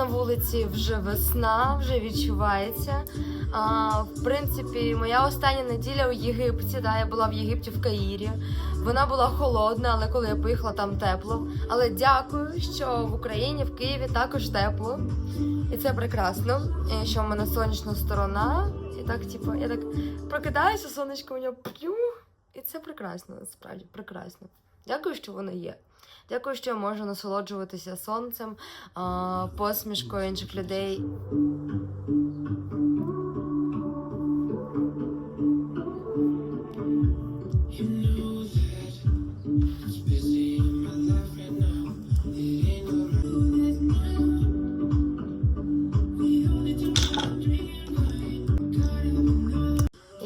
на вулиці вже весна, вже відчувається. А, в принципі, моя остання неділя у Єгипті. Да, я була в Єгипті в Каїрі. Вона була холодна, але коли я поїхала, там тепло. Але дякую, що в Україні, в Києві також тепло. І це прекрасно. І що в мене сонячна сторона. І так, типу, я так прокидаюся, сонечко у нього п'ю. І це прекрасно, насправді прекрасно. Дякую, що вони є. Дякую, що я можу насолоджуватися сонцем, посмішкою інших людей.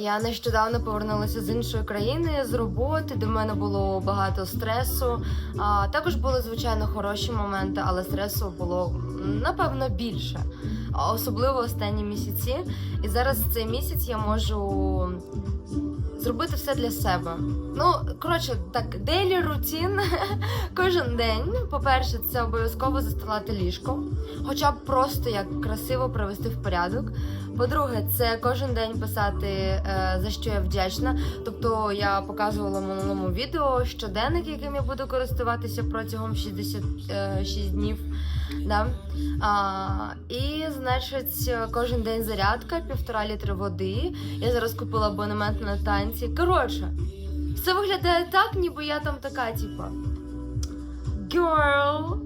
Я нещодавно повернулася з іншої країни з роботи, в мене було багато стресу. А, також були звичайно хороші моменти, але стресу було напевно більше, особливо останні місяці. І зараз цей місяць я можу зробити все для себе. Ну, коротше, так, дейлі рутін кожен день. По-перше, це обов'язково застилати ліжко, хоча б просто як красиво привести в порядок. По-друге, це кожен день писати, е, за що я вдячна. Тобто я показувала в минулому відео щоденник, яким я буду користуватися протягом 66 днів. Да? А, і, значить, кожен день зарядка, півтора літри води. Я зараз купила абонемент на танці. Коротше, все виглядає так, ніби я там така, типа. Girl.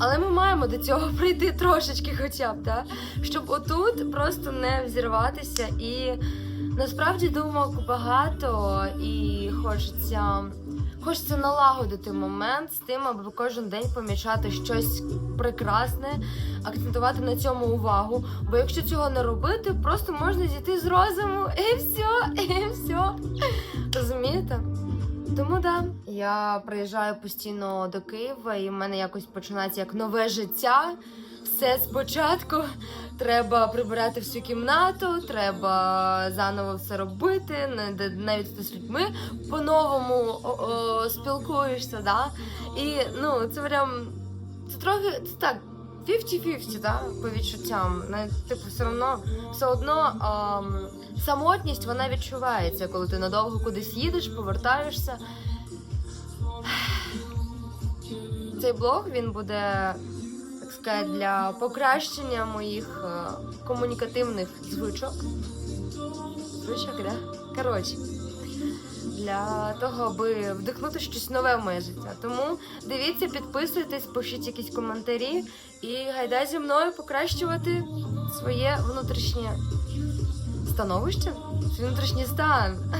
Але ми маємо до цього прийти трошечки, хоча б, да? щоб отут просто не взірватися. І насправді думок багато, і хочеться, хочеться налагодити момент з тим, аби кожен день помічати щось прекрасне, акцентувати на цьому увагу. Бо якщо цього не робити, просто можна зійти з розуму і все. Тому да, я приїжджаю постійно до Києва, і в мене якось починається як нове життя. Все спочатку. Треба прибирати всю кімнату, треба заново все робити, навіть з людьми по-новому спілкуєшся, да? І ну, це прям це трохи це так. 50-50, да, по відчуттям. Типу, все одно, все одно ем, самотність вона відчувається, коли ти надовго кудись їдеш, повертаєшся. Цей блог він буде, так сказати, для покращення моїх е, комунікативних звичок. Звичок, да? Коротше. Для того, аби вдихнути щось нове в моє життя. Тому дивіться, підписуйтесь, пишіть якісь коментарі і гайда зі мною покращувати своє внутрішнє становище, внутрішній стан.